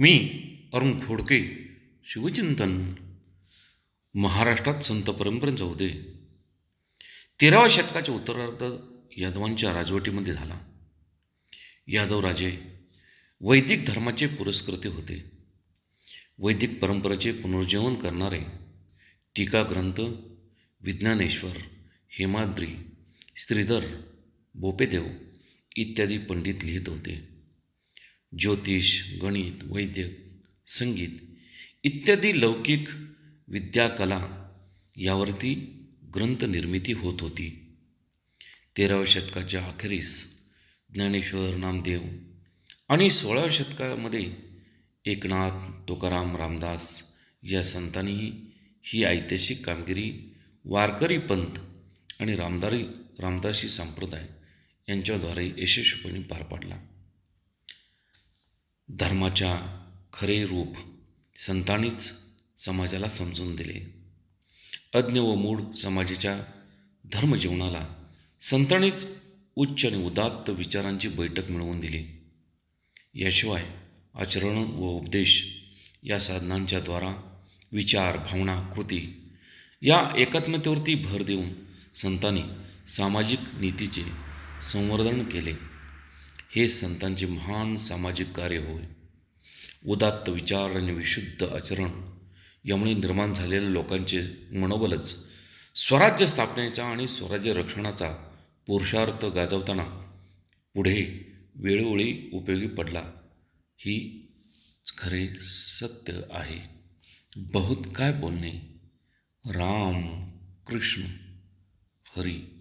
मी अरुण खोडके शिवचिंतन महाराष्ट्रात संत परंपरेचा होते. तेराव्या शतकाच्या उत्तरार्ध यादवांच्या राजवटीमध्ये झाला. यादव राजे वैदिक धर्माचे पुरस्कृते होते. वैदिक परंपरेचे पुनर्जीवन करणारे टीका ग्रंथ विज्ञानेश्वर हेमाद्री श्रीधर बोपेदेव इत्यादी पंडित लिहित होते. ज्योतिष गणित वैद्यक संगीत इत्यादी लौकिक विद्याकला यावरती ग्रंथनिर्मिती होत होती. तेराव्या शतकाच्या अखेरीस ज्ञानेश्वर नामदेव आणि सोळाव्या शतकामध्ये एकनाथ तुकाराम रामदास या संतांनीही ही ऐतिहासिक कामगिरी वारकरी पंथ आणि रामदारी रामदासी संप्रदाय यांच्याद्वारे यशस्वीपणे पार पाडला. धर्माच्या खरे रूप संतांनीच समाजाला समजून दिले. अज्ञ व मूळ समाजाच्या धर्मजीवनाला संतांनीच उच्च आणि उदात्त विचारांची बैठक मिळवून दिली. याशिवाय आचरण व उपदेश या साधनांच्या द्वारा विचार भावना कृती या एकात्मतेवरती भर देऊन संतांनी सामाजिक नीतीचे संवर्धन केले. हे संतांचे महान सामाजिक कार्य होय. उदात्त विचार आणि विशुद्ध आचरण यामुळे निर्माण झालेल्या लोकांचे मनोबलच स्वराज्य स्थापनेचा आणि स्वराज्य रक्षणाचा पुरुषार्थ गाजवताना पुढे वेळोवेळी उपयोगी पडला. ही खरे सत्य आहे. बहुत काय बोलणे? राम कृष्ण हरी.